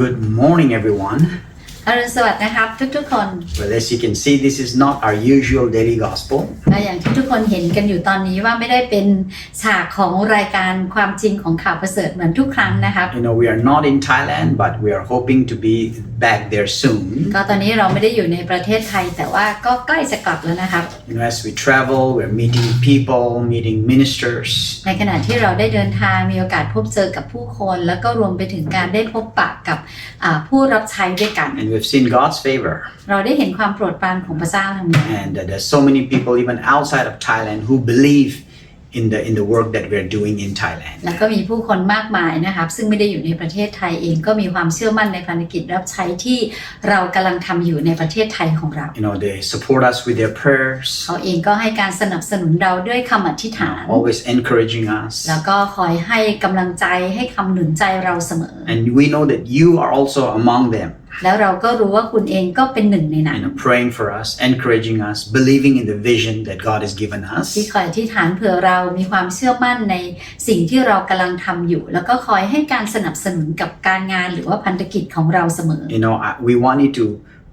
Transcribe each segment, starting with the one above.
Good morning, everyone. อรุณสวัสดิ์นะครับ ทุกๆคน Well, as you can see, this is not our usual daily gospel. และอย่างที่ทุกคนเห็นกันอยู่ตอนนี้ว่าไม่ได้เป็นฉากของรายการความจริงของข่าวประเสริฐเหมือนทุกครั้งนะครับ You know, we are not in Thailand, but we are hoping to be back there soon. ก็ตอนนี้เราไม่ได้อยู่ในประเทศไทย แต่ว่าก็ใกล้จะกลับแล้วนะครับ You know, as we travel, we're meeting people, meeting ministers, ในขณะที่เราได้เดินทางมีโอกาสพบเจอกับผู้คน แล้วก็รวมไปถึงการได้พบปะกับอ่าผู้รับใช้ด้วยกัน and we've seen God's favor. เราได้เห็นความโปรดปรานของพระเจ้าทางนั้น And uh, there's so many people, even outside of Thailand, who believe in the in the work that we're doing in Thailand. แล้วก็มีผู้คนมากมายนะครับ ซึ่งไม่ได้อยู่ในประเทศไทยเองก็มีความเชื่อมั่นในภารกิจรับใช้ที่เรากำลังทำอยู่ในประเทศไทยของเรา You know, they support us with their prayers, เขาเองก็ให้การสนับสนุนเราด้วยคำอธิษฐาน always encouraging us. แล้วก็คอยให้กำลังใจให้คำหนุนใจเราเสมอ And we know that you are also among them. แล้วเราก็รู้ว่าคุณเองก็เป็นหนึ่งในนั้น you know, praying for us, encouraging us, believing in the vision that God has given ที่ us. คอยอธิษฐานเผื่อเรามีความเชื่อมั่นในสิ่งที่เรากำลังทำอยู่ แล้วก็คอยให้การสนับสนุนกับการงานหรือว่าพันธกิจของเราเสมอ You know, I- we want you to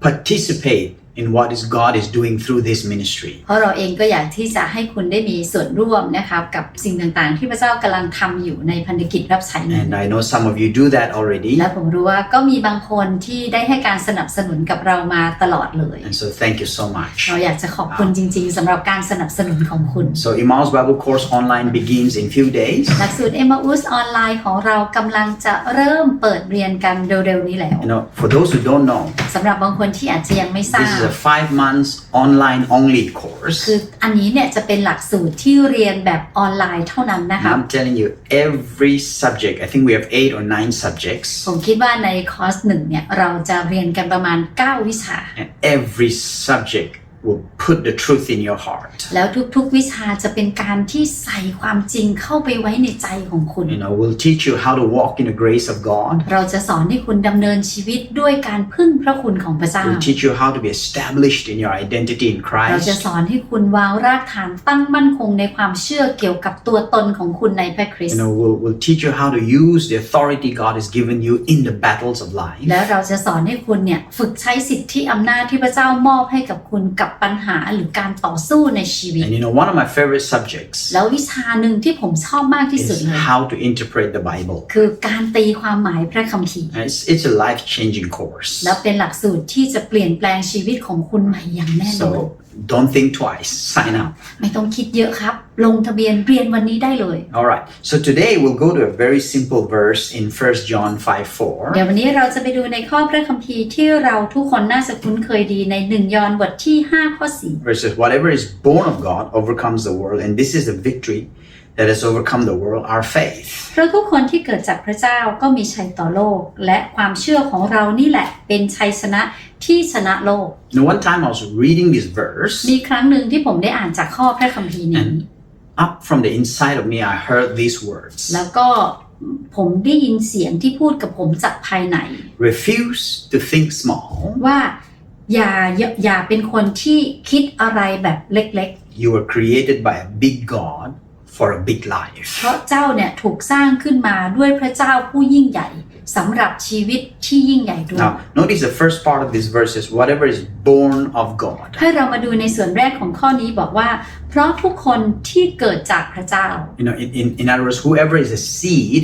participate in what is God is doing through this ministry. เพราะเราเองก็อยากที่จะให้คุณได้มีส่วนร่วมนะครับกับสิ่งต่างๆ ที่พระเจ้ากำลังทำอยู่ในพันธกิจรับใช้นี้ And I know some of you do that already. และผมรู้ว่าก็มีบางคนที่ได้ให้การสนับสนุนกับเรามาตลอดเลย And so thank you so much. เราอยากจะขอบคุณจริงๆสำหรับการสนับสนุนของคุณ So Emmaus Bible Course Online begins in few days. หลักสูตร Emma u s ออนไลน์ของเรากำลังจะเริ่มเปิดเรียนกันเร็วๆนี้แล้ว You know, for those who don't know, สำหรับบางคนที่อาจจะยังไม่ทรา this บ is a five months online only course. คืออันนี้เนี่ยจะเป็นหลักสูตรที่เรียนแบบออนไลน์เท่านั้นนะ And คะ I'm telling you, every subject, I think we have eight or nine subjects, ผมคิดว่าในคอร์สหนึ่งเนี่ยเราจะเรียนกันประมาณ 9 วิชา and every subject will put the truth in your heart. แล้วทุกๆวิชาจะเป็นการที่ใส่ความจริงเข้าไปไว้ในใจของคุณ You know, we'll teach you how to walk in the grace of God. เราจะสอนให้คุณดำเนินชีวิตด้วยการพึ่งพระคุณของพระเจ้า We'll teach you how to be established in your identity in เราจะ Christ. สอนให้คุณวางรากฐานตั้งมั่นคงในความเชื่อเกี่ยวกับตัวตนของคุณในพระคริส You ต์ know, we'll, we'll teach you how to use the authority God has given you in the battles of life. แล้วเราจะสอนให้คุณเนี่ยฝึกใช้สิทธิอำนาจที่พระเจ้ามอบให้กับคุณกับปัญหาหรือการต่อสู้ในชีวิต And you know, one of my favorite subjects แล้ววิชาหนึ่งที่ผมชอบมากที่สุด is เลย how to interpret the Bible. คือการตีความหมายพระคัมภีร์ And It's, it's a life changing course. แล้วเป็นหลักสูตรที่จะเปลี่ยนแปลงชีวิตของคุณใหม่อย่างแน่นอน So don't think twice, sign up. ไม่ต้องคิดเยอะครับ ลงทะเบียนเรียนวันนี้ได้เลย All right, so today we'll go to a very simple verse in 1 John 5 เดี๋ยว 4. วันนี้เราจะไปดูในข้อพระคัมภีร์ที่เราทุกคนน่าจะคุ้นเคยดีในหนึ่งยอห์นบทที่ 5 ข้อ Where it says, Whatever is born of God overcomes the world, and this is the victory that has overcome the world, our faith. 4เพราะทุกคนที่เกิดจากพระเจ้าก็มีชัยต่อโลก และความเชื่อของเรานี่แหละ เป็นชัยชนะที่ชนะโลก Now, one time I was reading this verse, มีครั้งหนึ่งที่ผมได้อ่านจากข้อพระคัมภีร์นี้ and up from the inside of me, I heard these words แล้วก็ผมได้ยินเสียงที่พูดกับผมจากภายใน Refuse to think small. ว่าอย่าอย่าอย่าเป็นคนที่คิดอะไรแบบเล็ก You were created by a big God for a big ๆ life. เพราะเจ้าเนี่ยถูกสร้างขึ้นมาด้วยพระเจ้าผู้ยิ่งใหญ่สำหรับชีวิตที่ยิ่งใหญ่ด้วย Now, notice the first part of this verse is whatever is born of God. ให้เรามาดูในส่วนแรกของข้อนี้บอกว่า เพราะทุกคนที่เกิดจากพระเจ้า You know, in, in, in other words, whoever is a seed,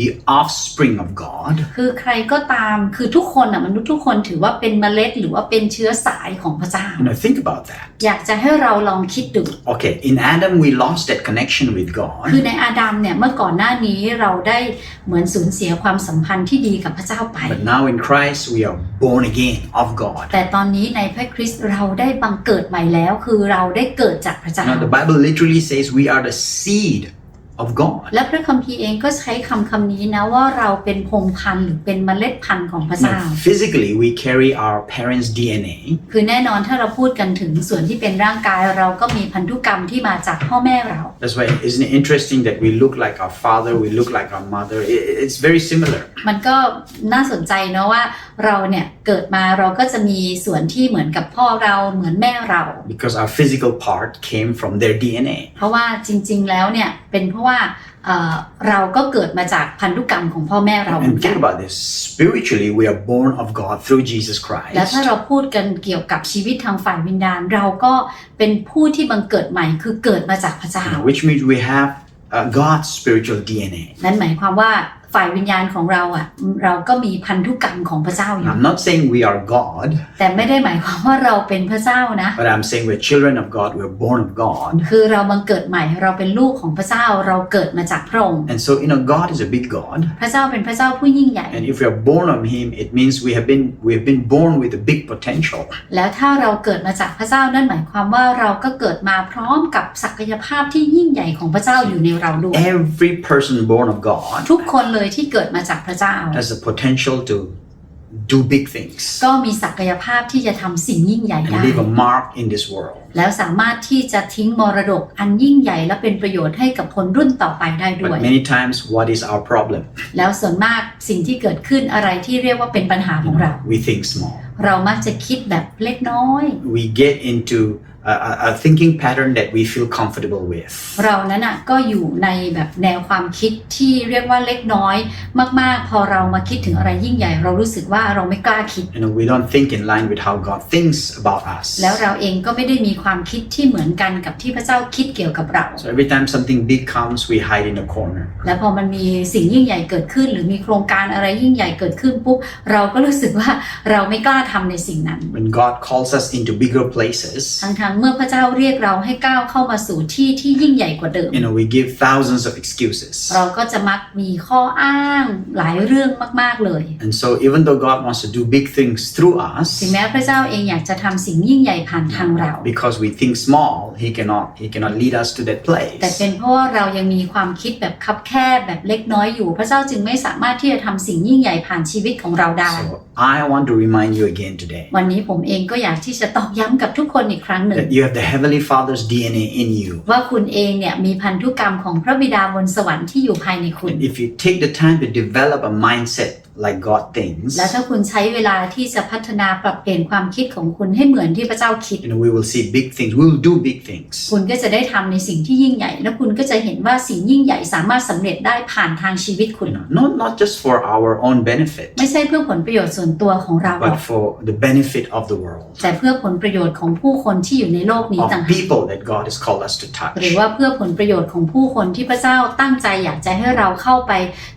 the offspring of God, คือใครก็ตามคือทุกคนอะมนุษย์ทุกคนถือว่าเป็นเมล็ดหรือว่าเป็นเชื้อสายของพระเจ้า you know, think about that. อยากจะให้เราลองคิดดู Okay, in Adam, we lost that connection with คือ God. ในอาดัมเนี่ยเมื่อก่อนหน้านี้เราได้เหมือนสูญเสียความสัมพันธ์ที่ดีกับพระเจ้าไป But now in Christ, we are born again of God. แต่ตอนนี้ในพระคริสต์เราได้บังเกิดใหม่แล้ว คือเราได้เกิดจากพระเจ้า Now, the Bible literally says we are the seed of God. และพระคัมภีร์เองก็ใช้คำคำนี้นะว่าเราเป็นพงศ์พันธุ์หรือเป็นเมล็ดพันธุ์ของพระเจ้า Now, physically, we carry our parents' DNA, คือแน่นอนถ้าเราพูดกันถึงส่วนที่เป็นร่างกายเราก็มีพันธุกรรมที่มาจากพ่อแม่เรา That's why isn't it interesting that we look like our father, we look like our mother? I- It's very similar. มันก็น่าสนใจเนาะว่าเราเนี่ยเกิดมาเราก็จะมีส่วนที่เหมือนกับพ่อเราเหมือนแม่เรา because our physical part came from their DNA. เพราะว่าจริง ๆ แล้วเนี่ยเป็นเพราะว่าว่าเอ่อเราก็เกิดมาจากพันธุกรรมของพ่อแม่เราเหมือ And นกัน think about this. Spiritually, we are born of God through Jesus แล้ว Christ. ถ้าเราพูดกันเกี่ยวกับชีวิตทางฝ่ายวิญญาณ เราก็เป็นผู้ที่บังเกิดใหม่คือเกิดมาจากพระเจ้า Which means we have uh, God's spiritual DNA. นั่นหมายความว่า ฝ่ายวิญญาณของเราอะเราก็มีพันธุกรรมของพระเจ้าอยู่ I'm not saying we are God, แต่ไม่ได้หมายความว่าเราเป็นพระเจ้านะ but I'm saying we're children of God, we're born of God. คือเราบังเกิดใหม่เราเป็นลูกของพระเจ้าเราเกิดมาจากพระองค์ And so, you know, God is a big God. พระเจ้าเป็นพระเจ้าผู้ยิ่งใหญ่ And if we are born of Him, it means we have been we have been born with a big potential. แล้วถ้าเราเกิดมาจากพระเจ้านั่นหมายความว่าเราก็เกิดมาพร้อมกับศักยภาพที่ยิ่งใหญ่ของพระเจ้าอยู่ในเราด้วย Every person born of God ทุกคนเลยที่เกิดมาจากพระเจ้า has the potential to do big things ก็มีศักยภาพที่จะทำสิ่งยิ่งใหญ่ได้ and leave a mark in this world. แล้วสามารถที่จะทิ้งมรดกอันยิ่งใหญ่และเป็นประโยชน์ให้กับคนรุ่นต่อไปได้ด้วย But many times, what is our problem? แล้วส่วนมากสิ่งที่เกิดขึ้นอะไรที่เรียกว่าเป็นปัญหาของเรา We think small. เรามักจะคิดแบบเล็กน้อย We get into a, a, a thinking pattern that we feel comfortable with. เรานั้นอะก็อยู่ในแบบแนวความคิดที่เรียกว่าเล็กน้อยมากๆ พอเรามาคิดถึงอะไรยิ่งใหญ่ เรารู้สึกว่าเราไม่กล้าคิด You know, we don't think in line with how God thinks about us. แล้วเราเองก็ไม่ได้มีความคิดที่เหมือนกันกับที่พระเจ้าคิดเกี่ยวกับเรา So every time something big comes, we hide in a corner. และพอมันมีสิ่งยิ่งใหญ่เกิดขึ้น หรือมีโครงการอะไรยิ่งใหญ่เกิดขึ้นปุ๊บเราก็รู้สึกว่าเราไม่กล้าทำในสิ่งนั้น When God calls us into bigger places, ทั้งๆเมื่อพระเจ้าเรียกเราให้ก้าวเข้ามาสู่ที่ที่ยิ่งใหญ่กว่าเดิม you know, we give thousands of excuses. เราก็จะมักมีข้ออ้างหลายเรื่องมาก ๆเลย And so, even though God wants to do big things through ถึง us, แม้พระเจ้าเองอยากจะทำสิ่งยิ่งใหญ่ผ่านทางเรา because we think small, He cannot He cannot lead us to that แต่ place. เป็นเพราะว่าเรายังมีความคิดแบบคับแคบแบบเล็กน้อยอยู่ พระเจ้าจึงไม่สามารถที่จะทำสิ่งยิ่งใหญ่ผ่านชีวิตของเราได้ So I want to remind you again today วันนี้ผมเองก็อยากที่จะตอกย้ำกับทุกคนอีกครั้งหนึ่ง that you have the Heavenly Father's DNA in you. ว่าคุณเองเนี่ยมีพันธุกรรมของพระบิดาบนสวรรค์ที่อยู่ภายในคุณ And if you take the time to develop a mindset like God thinks, และถ้าคุณใช้เวลาที่จะพัฒนาปรับเปลี่ยนความคิดของคุณให้เหมือนที่พระเจ้าคิด you know, we will see big things. We will do big things. คุณก็จะได้ทำในสิ่งที่ยิ่งใหญ่ และคุณก็จะเห็นว่าสิ่งยิ่งใหญ่สามารถสำเร็จได้ผ่านทางชีวิตคุณ You know, not not just for our own benefit, ไม่ใช่เพื่อผลประโยชน์ส่วนตัวของเราหรอก but for the benefit of the world, แต่เพื่อผลประโยชน์ของผู้คนที่อยู่ในโลกนี้ of ต่างหาก people that God has called us to หรือ touch. ว่าเพื่อผลประโยชน์ของผู้คนที่พระเจ้าตั้งใจอยากจะให้เราเข้าไป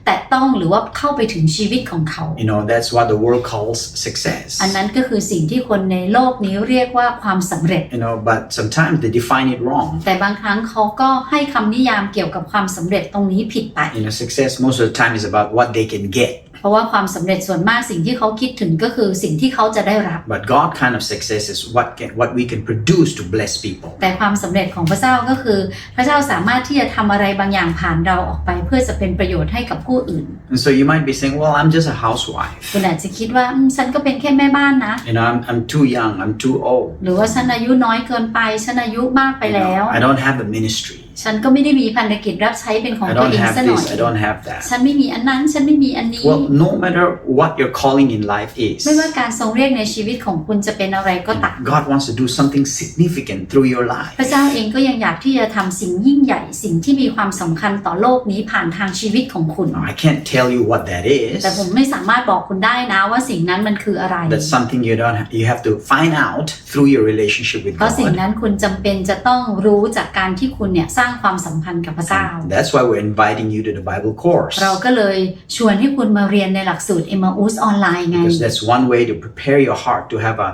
แตะต้องหรือว่าเข้าไปถึงชีวิตของเขา You know, that's what the world calls success. อันนั้นก็คือสิ่งที่คนในโลกนี้เรียกว่าความสำเร็จ You know, but sometimes they define it wrong. แต่บางครั้งเขาก็ให้คำนิยามเกี่ยวกับความสำเร็จตรงนี้ผิดไป You know, success most of the time is about what they can get. เพราะว่าความสำเร็จส่วนมากสิ่งที่เขาคิดถึงก็คือสิ่งที่เขาจะได้รับ But God kind of success is what can what we can produce to bless people. แต่ความสำเร็จของพระเจ้าก็คือ พระเจ้าสามารถที่จะทำอะไรบางอย่างผ่านเราออกไป เพื่อจะเป็นประโยชน์ให้กับผู้อื่น And so you might be saying, well, I'm just a housewife. คุณอาจจะคิดว่าอืมฉันก็เป็นแค่แม่บ้านนะ You know, I'm, I'm too young, I'm too old. หรือว่าฉันอายุน้อยเกินไปฉันอายุมากไป You แล้ว know, I don't have a ministry. ฉันก็ไม่ได้มีพันธกิจรับใช้เป็นของ I ตัว don't เอง have ซะหน่อย this, I don't have that. ฉันไม่มีอันนั้น ฉันไม่มีอันนี้ Well, no matter what your calling in life is, ไม่ว่าการทรงเรียกในชีวิตของคุณจะเป็นอะไรก็ตาม God wants to do something significant through your life. พระเจ้าเองก็ยังอยากที่จะทำสิ่งยิ่งใหญ่ สิ่งที่มีความสำคัญต่อโลกนี้ผ่านทางชีวิตของคุณ Now, I can't tell you what that is. แต่ผมไม่สามารถบอกคุณได้นะว่าสิ่งนั้นมันคืออะไร That's something you don't have, you have to find out through your relationship with เพราะสิ่ง God. นั้นคุณจำเป็นจะต้องรู้จากการที่คุณเนี่ยสร้างความสัมพันธ์กับพระเจ้า And that's why we're inviting you to the Bible course. เราก็เลยชวนให้คุณมาเรียนในหลักสูตร m อ u s ออนไลน์ไง Because that's one way to prepare your heart to have a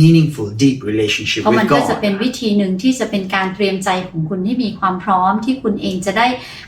meaningful, deep relationship เพราะมัน with ก็จะเป็น God. วิธีหนึ่งที่จะเป็นการเตรียมใจของคุณให้มีความพร้อมที่คุณเองจะได้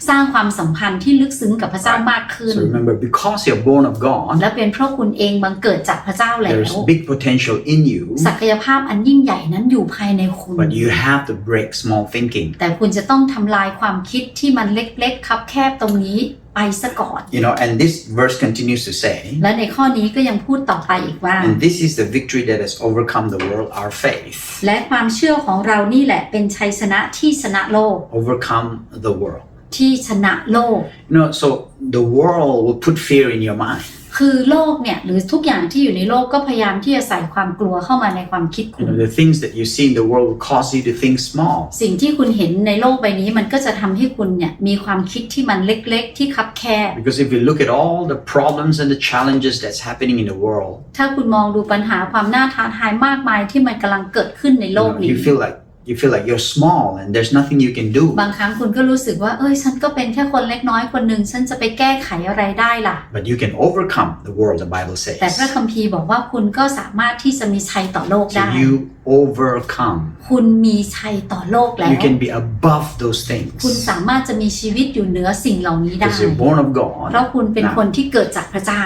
สร้างความสัมพันธ์ที่ลึกซึ้งกับพระเจ้ามากขึ้น So remember, because you're born of God, และเป็นเพราะคุณเองบังเกิดจากพระเจ้าแล้ว there's big potential in you, ศักยภาพอันยิ่งใหญ่นั้นอยู่ภายในคุณ but you have to break small thinking. แต่คุณจะต้องทำลายความคิดที่มันเล็กๆคับแคบตรงนี้ ไปซะก่อน You know, and this verse continues to say, และในข้อนี้ก็ยังพูดต่อไปอีกว่า and this is the victory that has overcome the world, our faith. และความเชื่อของเรานี่แหละเป็นชัยชนะที่ชนะโลก Overcome the world. ที่ชนะโลก You know, so the world will put fear in your mind. คือโลกเนี่ยหรือทุกอย่างที่อยู่ในโลกก็พยายามที่จะใส่ความกลัวเข้ามาในความคิดคุ You ณ know, the things that you see in the world will cause you to think small. สิ่งที่คุณเห็นในโลกใบนี้มันก็จะทำให้คุณเนี่ยมีความคิดที่มันเล็กๆ ที่คับแคบ Because if you look at all the problems and the challenges that's happening in the world, ถ้าคุณมองดูปัญหาความน่าท้าทายมากมายที่มันกำลังเกิดขึ้นใน you, โลก know, นี้ you feel like you feel like you're small and there's nothing you can do. บางครั้งคุณก็รู้สึกว่า เอ้ย ฉันก็เป็นแค่คนเล็กน้อยคนหนึ่ง ฉันจะไปแก้ไขอะไรได้ล่ะ But you can overcome the world, the Bible แต่พระ says. คัมภีร์บอกว่าคุณก็สามารถที่จะมีชัยต่อโลก So ได้ you overcome. คุณมีชัยต่อโลกแล้ว You can be above those คุณ things สามารถจะมีชีวิตอยู่เหนือสิ่งเหล่านี้ได้ because you're born of เพราะ God. คุณเป็นคนที่เกิดจากพระเจ้า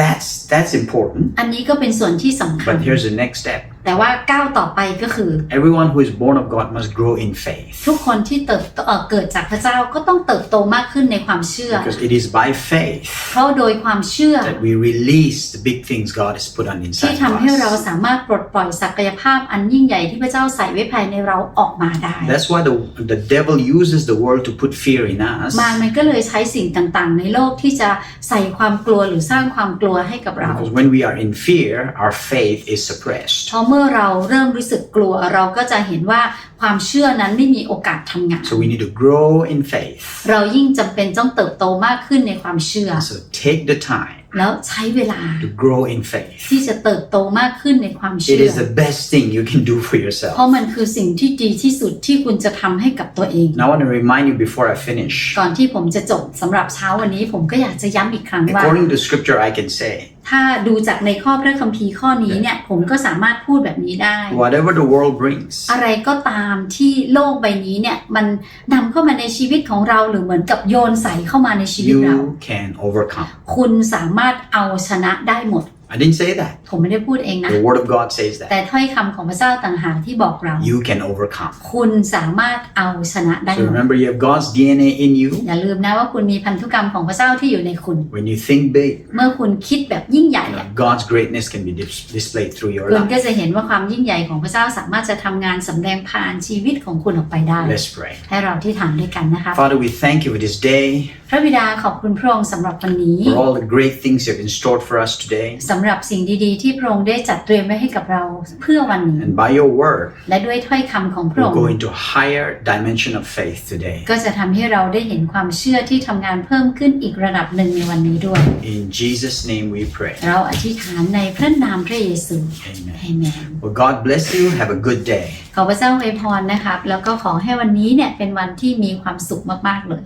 That's that's important. อันนี้ก็เป็นส่วนที่สำคัญ But here's the next step. แต่ว่าก้าวต่อไปก็คือ Everyone who is born of God must grow in faith ทุกคนที่เติบโตเอ่อเกิดจากพระเจ้าก็ต้องเติบโตมากขึ้นในความเชื่อ because it is by faith เพราะโดยความเชื่อ that we release the big things God has put on ที่ inside ทำให้เรา of us. สามารถปลดปล่อยศักยภาพอันยิ่งใหญ่ที่พระเจ้าใส่ไว้ภายในเราออกมาได้ That's why the, the devil uses the world to put fear in us มารมันก็เลยใช้สิ่งต่างๆ ในโลกที่จะใส่ความกลัวหรือสร้างความกลัวให้กับเรา because when we are in fear, our faith is suppressed. เพราะเมื่อเราเริ่มรู้สึกกลัว เราก็จะเห็นว่าความเชื่อนั้นไม่มีโอกาสทำงาน So we need to grow in faith. เรายิ่งจำเป็นต้องเติบโตมากขึ้นในความเชื่อ So take the time แล้วใช้เวลา to grow in faith. ที่จะเติบโตมากขึ้นในความ It เชื่อ is the best thing you can do for เพ yourself. ราะมันคือสิ่งที่ดีที่สุดที่คุณจะทำให้กับตัวเอง Now I want to remind you before I finish. ก่อนที่ผมจะจบสำหรับเช้าวันนี้ผมก็อยากจะย้ำอีกครั้งว่า According to scripture, I can say, ถ้าดูจากในข้อพระคัมภีร์ข้อนี้เนี่ย ผมก็สามารถพูดแบบนี้ได้ whatever the world brings, อะไรก็ตามที่โลกใบนี้เนี่ย มันนำเข้ามาในชีวิตของเราหรือเหมือนกับโยนใส่เข้ามาในชีวิตเรา you can overcome. คุณสามารถเอาชนะได้หมด I didn't say that. ผมไม่ได้พูดเองนะ The word of God says แต่ that. ถ้อยคำของพระเจ้าต่างหากที่บอกเรา You can overcome. คุณสามารถเอาชนะได้ So หมด remember, you have God's DNA in you. อย่าลืมนะว่าคุณมีพันธุกรรมของพระเจ้าที่อยู่ในคุณ When you think big, เมื่อคุณคิดแบบยิ่งใหญ่ you อะ know, God's greatness can be dis- displayed through your คุณก็ life. จะเห็นว่าความยิ่งใหญ่ของพระเจ้าสามารถจะทำงานสำแดงผ่านชีวิตของคุณออกไปได้ Let's pray. ให้เราที่ฐานด้วยกันนะคะ Father, we thank you for this day, พ ระบิดาขอบคุณพระองค์สำหรับวันนี้ for all the great things you have in store for us today. สำหรับสิ่งดีๆ ที่พระองค์ได้จัดเตรียมไว้ให้กับเราเพื่อวันนี้ And by your word, และด้วยถ้อยคำของพระอง we'll ค์ go into a higher dimension of faith today. ก็จะทำให้เราได้เห็นความเชื่อที่ทำงานเพิ่มขึ้นอีกระดับหนึ่งในวันนี้ด้วย In Jesus' name we pray. เราอธิษฐานในพระนามพระเยซู Amen. เอเมน Well, God bless you. Have a good day. ขอพระเจ้าอวยพรนะครับ แล้วก็ขอให้วันนี้เนี่ยเป็นวันที่มีความสุขมากๆเลย